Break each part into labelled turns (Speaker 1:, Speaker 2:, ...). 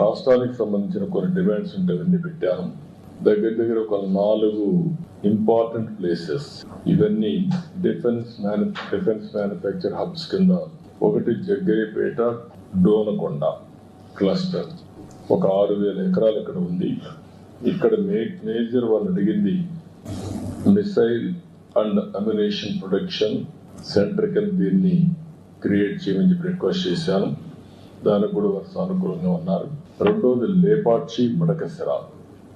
Speaker 1: రాష్ట్రానికి సంబంధించిన కొన్ని డిమాండ్స్ ఉంటే అవన్నీ పెట్టాను దగ్గర దగ్గర ఒక నాలుగు ఇంపార్టెంట్ ప్లేసెస్ ఇవన్నీ డిఫెన్స్ మ్యాను డిఫెన్స్ మ్యానుఫ్యాక్చర్ హబ్స్ కింద. ఒకటి జగ్గయ్యపేట డోనకొండ క్లస్టర్ ఒక ఆరు వేల ఎకరాలు ఇక్కడ ఉంది. ఇక్కడ మే మేజర్ వాళ్ళు అడిగింది missile and ammunition production centre కింద దీన్ని క్రియేట్ చేయమని చెప్పి రిక్వెస్ట్ చేశాను. దానికి కూడా వారు సానుకూలంగా ఉన్నారు. రెండోది లేపాక్షి మడకసిర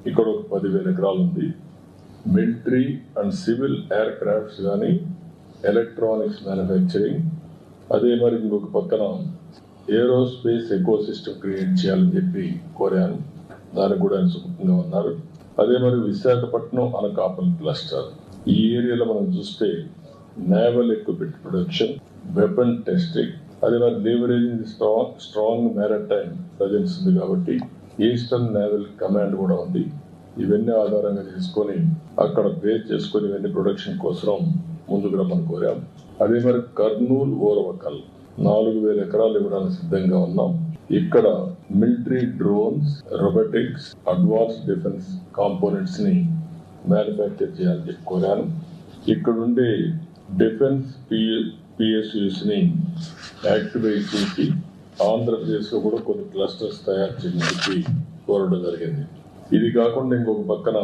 Speaker 1: ఇక్కడ ఒక పదివేల ఎకరాలు ఉంది. Military and civil aircrafts కానీ ఎలక్ట్రానిక్స్ మ్యానుఫ్యాక్చరింగ్. అదే మరి ఇంకొక పక్కన ఏరోస్పేస్ ఎకో సిస్టమ్ క్రియేట్ చేయాలని చెప్పి కోరాను. దానికి కూడా ఆయన సుఖంగా ఉన్నారు. అదే మరి విశాఖపట్నం అనకాపల్లి క్లస్టర్. ఈ ఏరియాలో మనం చూస్తే naval equipment production weapon testing అది మరి leveraging strong strong maritime presence ఉంది కాబట్టి ఈస్టర్న్ నేవల్ కమాండ్ కూడా ఉంది. ఇవన్నీ ఆధారంగా చేసుకొని అక్కడ బేస్ చేసుకొని ఇవన్నీ ప్రొడక్షన్ కోసం ముందుకు రమ్మని కోరాం. అదే మరి కర్నూలు ఓరవకల్ నాలుగు వేల ఎకరాలు ఇవ్వడానికి సిద్ధంగా ఉన్నాం. ఇక్కడ military drones robotics advance defence కాంపోనెంట్స్ని manufacture చేయాలని చెప్పి కోరాను. ఇక్కడ ఉండే డిఫెన్స్ పిఎస్యూస్ని యాక్టివేట్ చేసి ఆంధ్రప్రదేశ్లో కూడా కొన్ని క్లస్టర్స్ తయారు చేయడానికి కోరడం జరిగింది. ఇది కాకుండా ఇంకొక పక్కన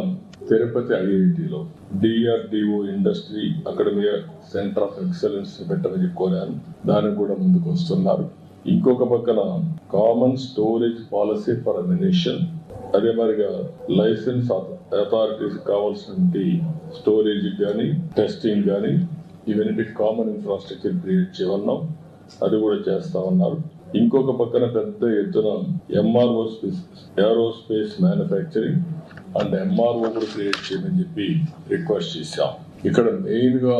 Speaker 1: తిరుపతి ఐఐటిలో DRDO industry academy centre of excellence పెట్టమని కోరాను దానికి కూడా ముందుకు వస్తున్నారు. ఇంకొక పక్కన common storage policy for ammunition అదే మరిగా లైసెన్స్ అథారిటీస్ కావాల్సినటువంటి స్టోరేజ్ కానీ టెస్టింగ్ కానీ ఇవన్నీ కామన్ ఇన్ఫ్రాస్ట్రక్చర్ క్రియేట్ చేయవన్నాం అది కూడా చేస్తా ఉన్నారు. ఇంకొక పక్కన పెద్ద ఎత్తున MRO space aerospace manufacturing and MRO కూడా క్రియేట్ చేయమని చెప్పి రిక్వెస్ట్ చేశాం. ఇక్కడ మెయిన్గా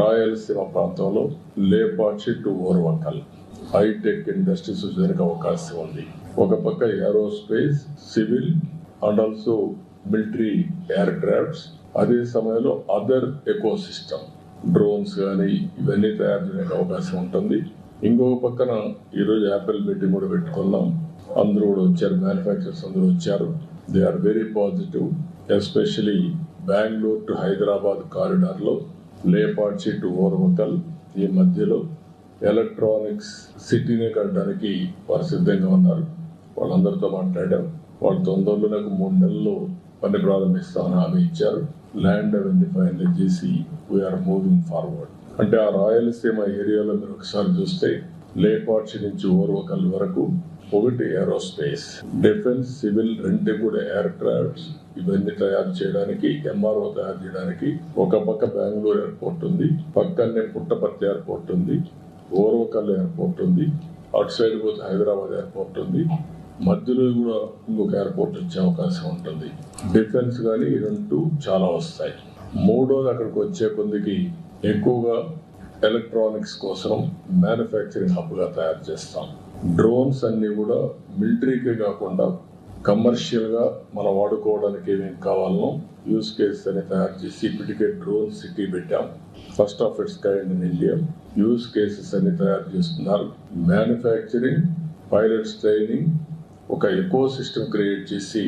Speaker 1: రాయలసీమ ప్రాంతంలో Lepakshi to Orvakal high tech industries జరిగే అవకాశం ఉంది. ఒక పక్క aerospace civil and also military aircrafts అదే సమయంలో అదర్ ఎకోసిస్టమ్ డ్రోన్స్ కానీ ఇవన్నీ తయారు చేయడానికి అవకాశం ఉంటుంది. ఇంకో పక్కన ఈరోజు యాపిల్ మీటింగ్ కూడా పెట్టుకున్నాం. అందరూ కూడా వచ్చారు. మ్యానుఫ్యాక్చరర్స్ అందరూ వచ్చారు. They are very positive especially Bengaluru to Hyderabad కారిడార్లో Lepakshi to Orvakal ఈ మధ్యలో ఎలక్ట్రానిక్స్ సిటీనే కట్టడానికి వారు సిద్ధంగా ఉన్నారు. వాళ్ళందరితో మాట్లాడాం. వాళ్ళు తొందరలో నాకు మూడు నెలల్లో పని ప్రారంభిస్తామని హామీ ఇచ్చారు. ల్యాండ్ అవన్నీ ఫైనల్ చేసి వీఆర్ మూవింగ్ ఫార్వర్డ్ అంటే ఆ రాయలసీమ ఏరియాలో మీరు ఒకసారి చూస్తే లేపాక్షి నుంచి ఓర్వకల్ వరకు ఒకటి ఏరోస్పేస్ డిఫెన్స్ సివిల్ రెండు కూడా ఎయిర్ క్రాఫ్ట్స్ ఇవన్నీ తయారు చేయడానికి ఎంఆర్ఓ తయారు చేయడానికి ఒక పక్క బెంగళూరు ఎయిర్పోర్ట్ ఉంది పక్కనే పుట్టపర్తి ఎయిర్పోర్ట్ ఉంది ఓర్వకల్ ఎయిర్పోర్ట్ ఉంది అటు సైడ్ పోతే హైదరాబాద్ ఎయిర్పోర్ట్ ఉంది మధ్యలో కూడా ఇంకొక ఎయిర్పోర్ట్ వచ్చే అవకాశం ఉంటుంది. డిఫెన్స్ కానీ రెండు చాలా వస్తాయి. మూడోది అక్కడికి వచ్చే కొందికి ఎక్కువగా ఎలక్ట్రానిక్స్ కోసం మ్యానుఫ్యాక్చరింగ్ హబ్గా తయారు చేస్తాం. డ్రోన్స్ అన్నీ కూడా మిలిటరీకే కాకుండా కమర్షియల్గా మనం వాడుకోవడానికి ఏమేమి కావాలనో యూస్ కేసెస్ అని తయారు చేసి ఇప్పటికే డ్రోన్ సిటీ పెట్టాం. First of its kind in India use cases అన్ని తయారు చేస్తున్నారు. మ్యానుఫ్యాక్చరింగ్ పైలట్స్ ట్రైనింగ్ ఒక ఎకో సిస్టమ్ క్రియేట్ చేసి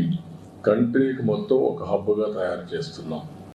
Speaker 1: కంట్రీకి మొత్తం ఒక హబ్గా తయారు చేస్తున్నాం.